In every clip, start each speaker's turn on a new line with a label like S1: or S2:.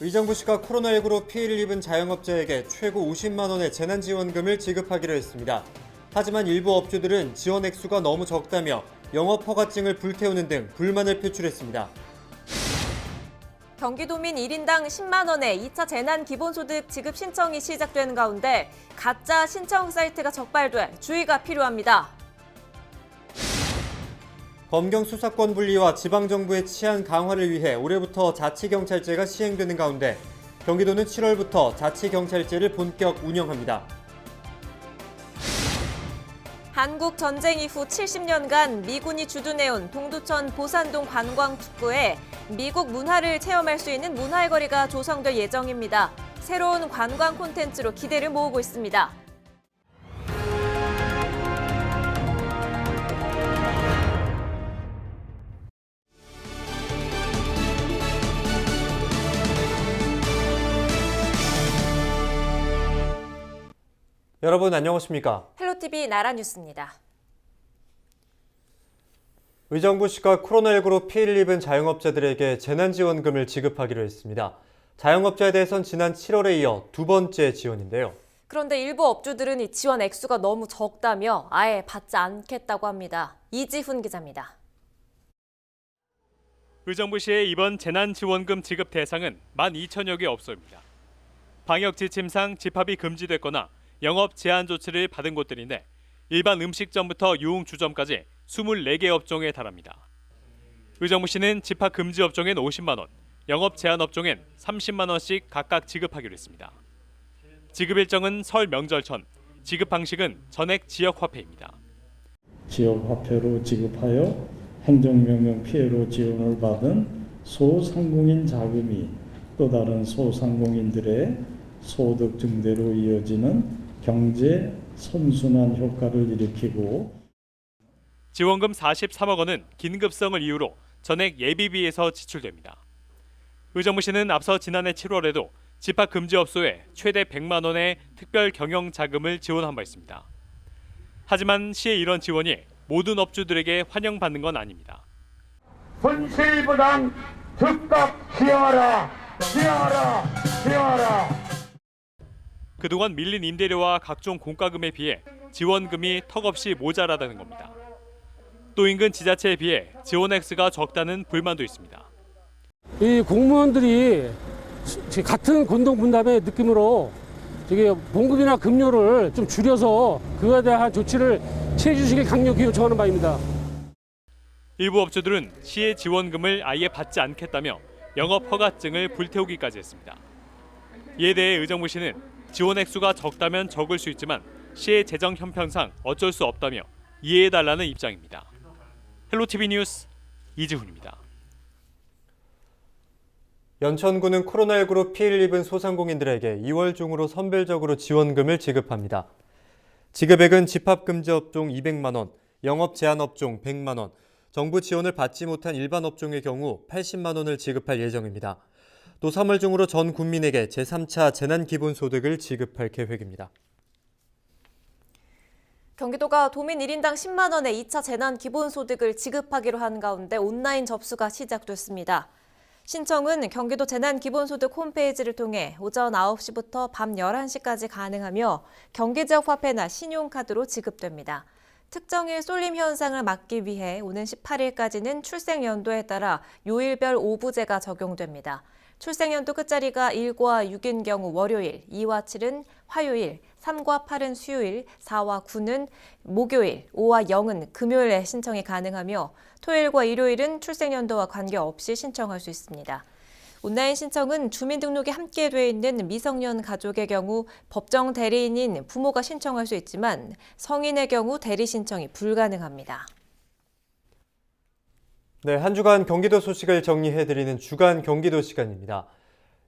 S1: 의정부 시가 코로나19로 피해를 입은 자영업자에게 최고 50만 원의 재난지원금을 지급하기로 했습니다. 하지만 일부 업주들은 지원 액수가 너무 적다며 영업 허가증을 불태우는 등 불만을 표출했습니다.
S2: 경기도민 1인당 10만 원의 2차 재난 기본소득 지급 신청이 시작된 가운데 가짜 신청 사이트가 적발돼 주의가 필요합니다.
S1: 검경 수사권 분리와 지방정부의 치안 강화를 위해 올해부터 자치경찰제가 시행되는 가운데 경기도는 7월부터 자치경찰제를 본격 운영합니다.
S2: 한국 전쟁 이후 70년간 미군이 주둔해온 동두천 보산동 관광특구에 미국 문화를 체험할 수 있는 문화의 거리가 조성될 예정입니다. 새로운 관광 콘텐츠로 기대를 모으고 있습니다.
S1: 여러분 안녕하십니까?
S2: 헬로티비 나라뉴스입니다.
S1: 의정부 시가 코로나19로 피해를 입은 자영업자들에게 재난지원금을 지급하기로 했습니다. 자영업자에 대해선 지난 7월에 이어 두 번째 지원인데요.
S2: 그런데 일부 업주들은 이 지원 액수가 너무 적다며 아예 받지 않겠다고 합니다. 이지훈 기자입니다.
S3: 의정부시의 이번 재난지원금 지급 대상은 12,000여 개 업소입니다. 방역 지침상 집합이 금지됐거나 영업 제한 조치를 받은 곳들인데 일반 음식점부터 유흥주점까지 24개 업종에 달합니다. 의정부시는 집합 금지 업종엔 50만 원, 영업 제한 업종엔 30만 원씩 각각 지급하기로 했습니다. 지급 일정은 설 명절 전, 지급 방식은 전액 지역 화폐입니다.
S4: 지역 화폐로 지급하여 행정명령 피해로 지원을 받은 소상공인 자금이 또 다른 소상공인들의 소득 증대로 이어지는 경제 선순환 효과를 일으키고
S3: 지원금 43억 원은 긴급성을 이유로 전액 예비비에서 지출됩니다. 의정부시는 앞서 지난해 7월에도 집합 금지 업소에 최대 100만 원의 특별 경영 자금을 지원한 바 있습니다. 하지만 시의 이런 지원이 모든 업주들에게 환영받는 건 아닙니다.
S5: 분실부담 즉각 시행하라 시행하라 시행하라
S3: 그동안 밀린 임대료와 각종 공과금에 비해 지원금이 턱없이 모자라다는 겁니다. 또 인근 지자체에 비해 지원 액수가 적다는 불만도 있습니다.
S6: 이 공무원들이 지- 같은 공동 분담의 느낌으로 저기 봉급이나 급료를 좀 줄여서 그거에 대한 조치를 취해 주시길 강력히 요청하는 바입니다.
S3: 일부 업주들은 시의 지원금을 아예 받지 않겠다며 영업 허가증을 불태우기까지 했습니다. 이에 대해 의정부시는 지원 액수가 적다면 적을 수 있지만 시의 재정 형편상 어쩔 수 없다며 이해해달라는 입장입니다. 헬로티비 뉴스 이지훈입니다.
S1: 연천구는 코로나19로 피해를 입은 소상공인들에게 2월 중으로 선별적으로 지원금을 지급합니다. 지급액은 집합금지 업종 200만 원, 영업 제한 업종 100만 원, 정부 지원을 받지 못한 일반 업종의 경우 80만 원을 지급할 예정입니다. 또 3월 중으로 전 국민에게 제3차 재난기본소득을 지급할 계획입니다.
S2: 경기도가 도민 1인당 10만 원의 2차 재난 기본소득을 지급하기로 한 가운데 온라인 접수가 시작됐습니다. 신청은 경기도 재난기본소득 홈페이지를 통해 오전 9시부터 밤 11시까지 가능하며 경기지역 화폐나 신용카드로 지급됩니다. 특정일 쏠림 현상을 막기 위해 오는 18일까지는 출생 연도에 따라 요일별 오부제가 적용됩니다. 출생 연도 끝자리가 1과 6인 경우 월요일, 2와 7은 화요일, 3과 8은 수요일, 4와 9는 목요일, 5와 0은 금요일에 신청이 가능하며 토요일과 일요일은 출생 연도와 관계없이 신청할 수 있습니다. 온라인 신청은 주민등록이 함께 돼 있는 미성년 가족의 경우 법정 대리인인 부모가 신청할 수 있지만 성인의 경우 대리 신청이 불가능합니다.
S1: 네, 한 주간 경기도 소식을 정리해드리는 주간 경기도 시간입니다.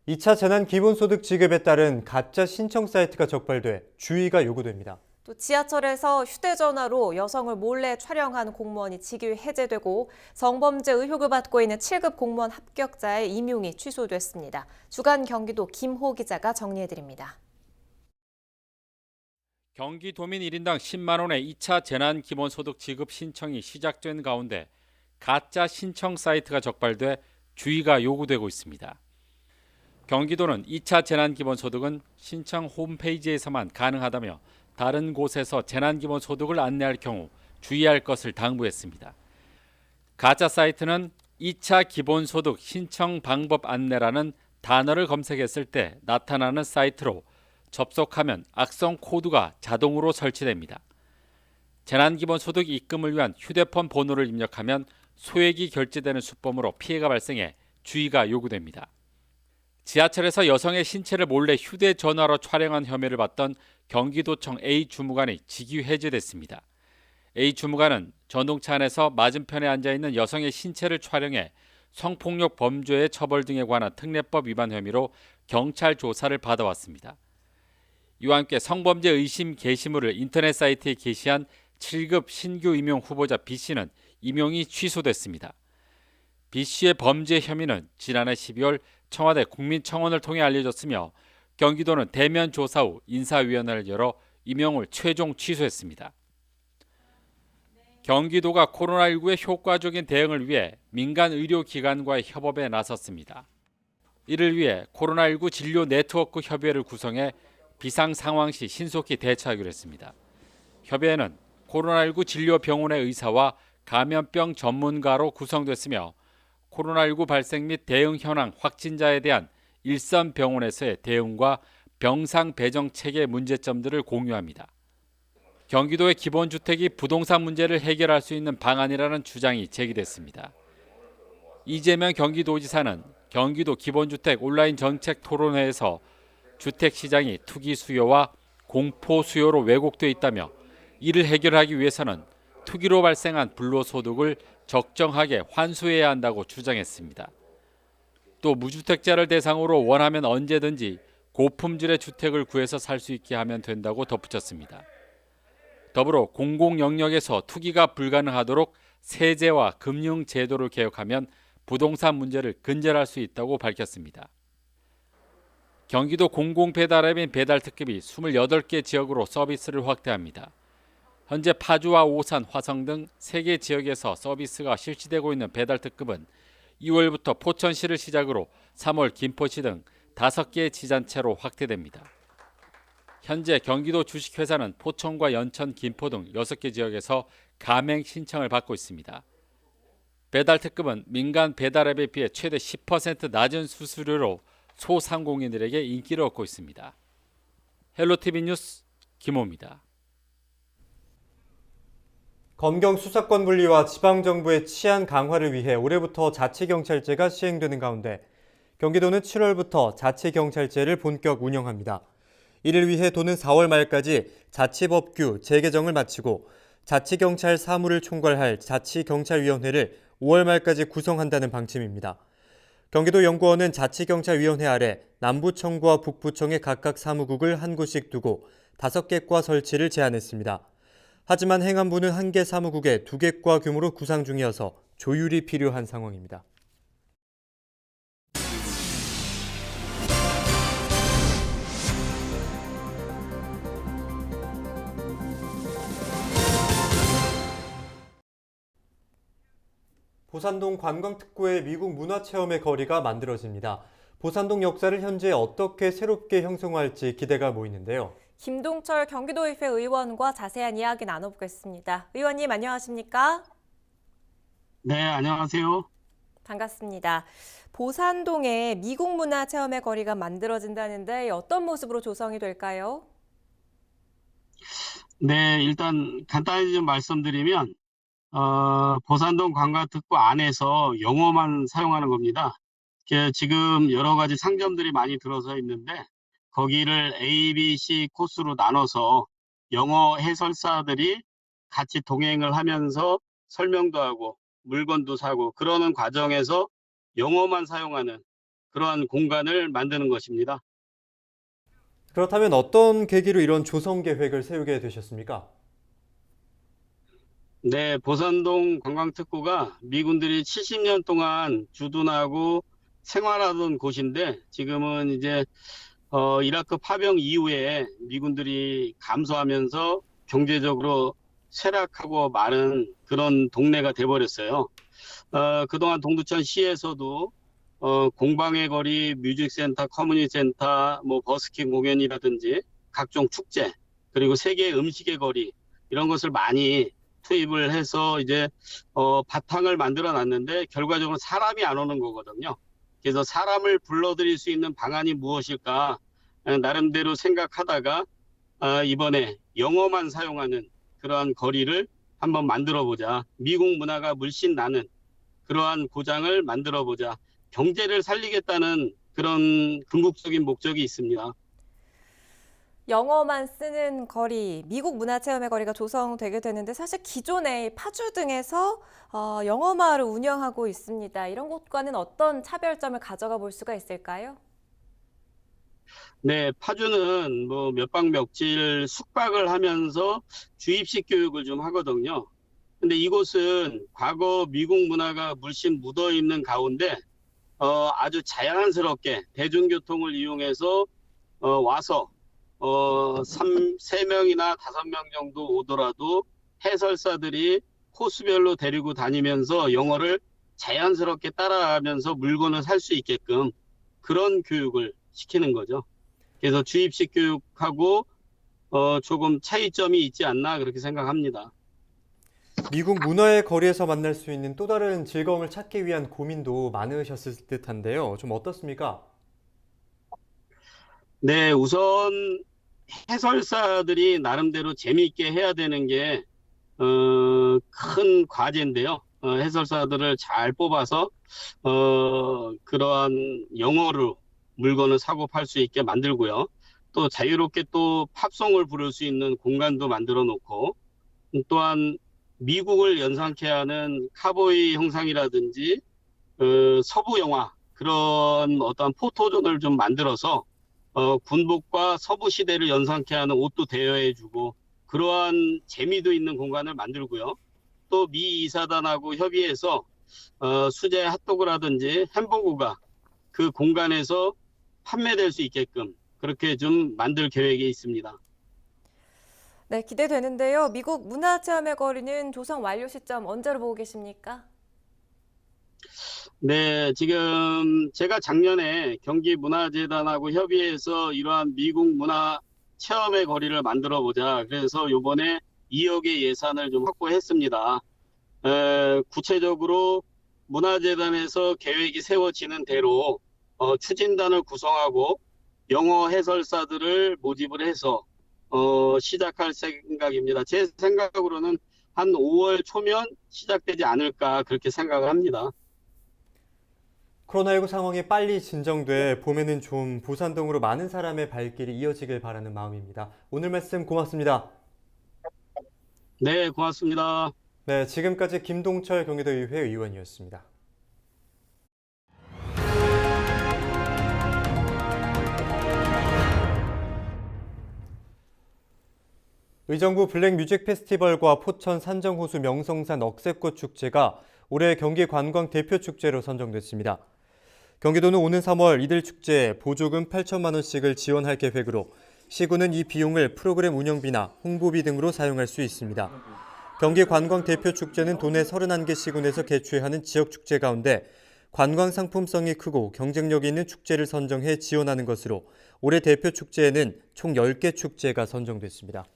S1: 2차 재난 기본소득 지급에 따른 가짜 신청 사이트가 적발돼 주의가 요구됩니다.
S2: 또 지하철에서 휴대전화로 여성을 몰래 촬영한 공무원이 직위 해제되고 성범죄 의혹을 받고 있는 7급 공무원 합격자의 임용이 취소됐습니다. 주간 경기도 김호 기자가 정리해드립니다.
S7: 경기도민 1인당 10만 원의 2차 재난 기본소득 지급 신청이 시작된 가운데 가짜 신청 사이트가 적발돼 주의가 요구되고 있습니다. 경기도는 2차 재난기본소득은 신청 홈페이지에서만 가능하다며 다른 곳에서 재난기본소득을 안내할 경우 주의할 것을 당부했습니다. 가짜 사이트는 2차 기본소득 신청 방법 안내라는 단어를 검색했을 때 나타나는 사이트로 접속하면 악성 코드가 자동으로 설치됩니다. 재난기본소득 입금을 위한 휴대폰 번호를 입력하면 소액이 결제되는 수법으로 피해가 발생해 주의가 요구됩니다. 지하철에서 여성의 신체를 몰래 휴대전화로 촬영한 혐의를 받던 경기도청 A 주무관이 직위 해제됐습니다. A 주무관은 전동차 안에서 맞은편에 앉아 있는 여성의 신체를 촬영해 성폭력 범죄의 처벌 등에 관한 특례법 위반 혐의로 경찰 조사를 받아왔습니다. 이와 함께 성범죄 의심 게시물을 인터넷 사이트에 게시한 7급 신규 임용 후보자 B 씨는 임용이 취소됐습니다. B 씨의 범죄 혐의는 지난해 12월 청와대 국민청원을 통해 알려졌으며 경기도는 대면 조사 후 인사위원회를 열어 임용을 최종 취소했습니다. 경기도가 코로나19의 효과적인 대응을 위해 민간 의료기관과의 협업에 나섰습니다. 이를 위해 코로나19 진료 네트워크 협의회를 구성해 비상 상황 시 신속히 대처하기로 했습니다. 협의회는 코로나19 진료 병원의 의사와 감염병 전문가로 구성됐으며 코로나19 발생 및 대응 현황 확진자에 대한 일선 병원에서의 대응과 병상 배정 체계 문제점들을 공유합니다. 경기도의 기본주택이 부동산 문제를 해결할 수 있는 방안이라는 주장이 제기됐습니다. 이재명 경기도지사는 경기도 기본주택 온라인 정책 토론회에서 주택 시장이 투기 수요와 공포 수요로 왜곡돼 있다며 이를 해결하기 위해서는 투기로 발생한 불로소득을 적정하게 환수해야 한다고 주장했습니다. 또 무주택자를 대상으로 원하면 언제든지 고품질의 주택을 구해서 살 수 있게 하면 된다고 덧붙였습니다. 더불어 공공 영역에서 투기가 불가능하도록 세제와 금융 제도를 개혁하면 부동산 문제를 근절할 수 있다고 밝혔습니다. 경기도 공공 배달앱인 배달특급이 28개 지역으로 서비스를 확대합니다. 현재 파주와 오산, 화성 등 3개 지역에서 서비스가 실시되고 있는 배달 특급은 2월부터 포천시를 시작으로 3월 김포시 등 5개 지자체로 확대됩니다. 현재 경기도 주식회사는 포천과 연천, 김포 등 6개 지역에서 가맹 신청을 받고 있습니다. 배달 특급은 민간 배달앱에 비해 최대 10% 낮은 수수료로 소상공인들에게 인기를 얻고 있습니다. 헬로티비 뉴스 김호입니다.
S1: 검경 수사권 분리와 지방정부의 치안 강화를 위해 올해부터 자치경찰제가 시행되는 가운데 경기도는 7월부터 자치경찰제를 본격 운영합니다. 이를 위해 도는 4월 말까지 자치법규 재개정을 마치고 자치경찰 사무를 총괄할 자치경찰위원회를 5월 말까지 구성한다는 방침입니다. 경기도 연구원은 자치경찰위원회 아래 남부청과 북부청의 각각 사무국을 한 곳씩 두고 5개 과 설치를 제안했습니다. 하지만 행안부는 한 개 사무국에 두개과 규모로 구상 중이어서 조율이 필요한 상황입니다. 보산동 관광특구의 미국 문화체험의 거리가 만들어집니다. 보산동 역사를 현재 어떻게 새롭게 형성할지 기대가 모이는데요.
S2: 김동철 경기도의회 의원과 자세한 이야기 나눠보겠습니다. 의원님 안녕하십니까?
S8: 네, 안녕하세요.
S2: 반갑습니다. 보산동에 미국 문화 체험의 거리가 만들어진다는데 어떤 모습으로 조성이 될까요?
S8: 네, 일단 간단히 좀 말씀드리면, 어, 보산동 관광특구 안에서 영어만 사용하는 겁니다. 그 지금 여러 가지 상점들이 많이 들어서 있는데, 거기를 A, B, C 코스로 나눠서 영어 해설사들이 같이 동행을 하면서 설명도 하고 물건도 사고 그러는 과정에서 영어만 사용하는 그러한 공간을 만드는 것입니다.
S1: 그렇다면 어떤 계기로 이런 조성 계획을 세우게 되셨습니까?
S8: 네, 보산동 관광특구가 미군들이 70년 동안 주둔하고 생활하던 곳인데 지금은 이제 어, 이라크 파병 이후에 미군들이 감소하면서 경제적으로 쇠락하고 많은 그런 동네가 돼버렸어요. 어, 그동안 동두천 시에서도 어, 공방의 거리, 뮤직센터, 커뮤니티센터, 뭐 버스킹 공연이라든지 각종 축제, 그리고 세계 음식의 거리 이런 것을 많이 투입을 해서 이제 어, 바탕을 만들어 놨는데 결과적으로 사람이 안 오는 거거든요. 그래서 사람을 불러들일 수 있는 방안이 무엇일까 에, 나름대로 생각하다가 아, 이번에 영어만 사용하는 그러한 거리를 한번 만들어 보자. 미국 문화가 물씬 나는 그러한 고장을 만들어 보자. 경제를 살리겠다는 그런 궁극적인 목적이 있습니다.
S2: 영어만 쓰는 거리, 미국 문화체험의 거리가 조성되게 되는데 사실 기존의 파주 등에서 어, 영어마을을 운영하고 있습니다. 이런 곳과는 어떤 차별점을 가져가 볼 수가 있을까요?
S8: 네, 파주는 뭐 몇박 며칠 숙박을 하면서 주입식 교육을 좀 하거든요. 근데 이곳은 과거 미국 문화가 물씬 묻어 있는 가운데 어, 아주 자연스럽게 대중교통을 이용해서 어, 와서 어, 3, 3명이나 5명 정도 오더라도 해설사들이 코스별로 데리고 다니면서 영어를 자연스럽게 따라하면서 물건을 살 수 있게끔 그런 교육을 시키는 거죠. 그래서 주입식 교육하고 어, 조금 차이점이 있지 않나 그렇게 생각합니다.
S1: 미국 문화의 거리에서 만날 수 있는 또 다른 즐거움을 찾기 위한 고민도 많으셨을 듯한데요. 좀 어떻습니까?
S8: 네, 우선 해설사들이 나름대로 재미있게 해야 되는 게, 어, 큰 과제인데요. 어, 해설사들을 잘 뽑아서, 어, 그러한 영어로 물건을 사고 팔 수 있게 만들고요. 또 자유롭게 또 팝송을 부를 수 있는 공간도 만들어 놓고, 또한 미국을 연상케 하는 카보이 형상이라든지, 어, 서부 영화, 그런 어떤 포토존을 좀 만들어서 어, 군복과 서부 시대를 연상케 하는 옷도 대여해주고 그러한 재미도 있는 공간을 만들고요. 또 미 이사단하고 협의해서 어, 수제 핫도그라든지 햄버거가 그 공간에서 판매될 수 있게끔 그렇게 좀 만들 계획이 있습니다.
S2: 네, 기대되는데요. 미국 문화 체험의 거리는 조성 완료 시점 언제로 보고 계십니까?
S8: 네, 지금 제가 작년에 경기문화재단하고 협의해서 이러한 미국 문화 체험의 거리를 만들어 보자. 그래서 요번에 2억의 예산을 좀 확보했습니다. 에, 구체적으로 문화재단에서 계획이 세워지는 대로 어, 추진단을 구성하고 영어 해설사들을 모집을 해서 어, 시작할 생각입니다. 제 생각으로는 한 5월 초면 시작되지 않을까 그렇게 생각을 합니다.
S1: 코로나19 상황이 빨리 진정돼 봄에는 좀 부산동으로 많은 사람의 발길이 이어지길 바라는 마음입니다. 오늘 말씀 고맙습니다.
S8: 네, 고맙습니다.
S1: 네, 지금까지 김동철 경기도의회 의원이었습니다. 의정부 블랙뮤직 페스티벌과 포천 산정호수 명성산 억새꽃 축제가 올해 경기 관광 대표 축제로 선정됐습니다. 경기도는 오는 3월 이들 축제에 보조금 8천만 원씩을 지원할 계획으로 시군은 이 비용을 프로그램 운영비나 홍보비 등으로 사용할 수 있습니다. 경기 관광 대표 축제는 도내 31개 시군에서 개최하는 지역 축제 가운데 관광 상품성이 크고 경쟁력이 있는 축제를 선정해 지원하는 것으로 올해 대표 축제에는 총 10개 축제가 선정됐습니다.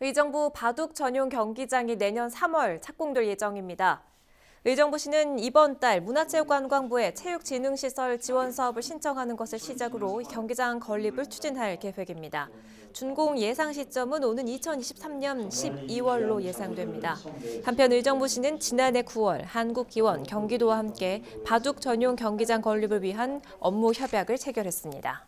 S2: 의정부 바둑 전용 경기장이 내년 3월 착공될 예정입니다. 의정부시는 이번 달 문화체육관광부에 체육진흥시설 지원 사업을 신청하는 것을 시작으로 경기장 건립을 추진할 계획입니다. 준공 예상 시점은 오는 2023년 12월로 예상됩니다. 한편 의정부시는 지난해 9월 한국기원, 경기도와 함께 바둑 전용 경기장 건립을 위한 업무 협약을 체결했습니다.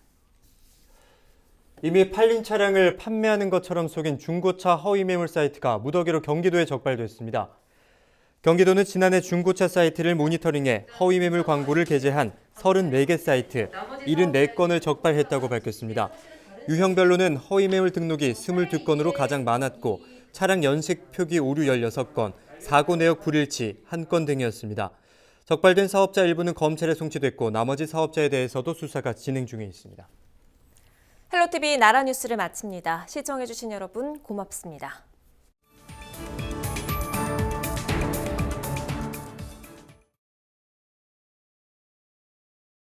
S1: 이미 팔린 차량을 판매하는 것처럼 속인 중고차 허위 매물 사이트가 무더기로 경기도에 적발됐습니다. 경기도는 지난해 중고차 사이트를 모니터링해 허위 매물 광고를 게재한 34개 사이트 74건을 적발했다고 밝혔습니다. 유형별로는 허위 매물 등록이 22건으로 가장 많았고 차량 연식 표기 오류 16건, 사고 내역 불일치 1건 등이었습니다. 적발된 사업자 일부는 검찰에 송치됐고 나머지 사업자에 대해서도 수사가 진행 중에 있습니다.
S2: 헬로티비 나라 뉴스를 마칩니다. 시청해주신 여러분 고맙습니다.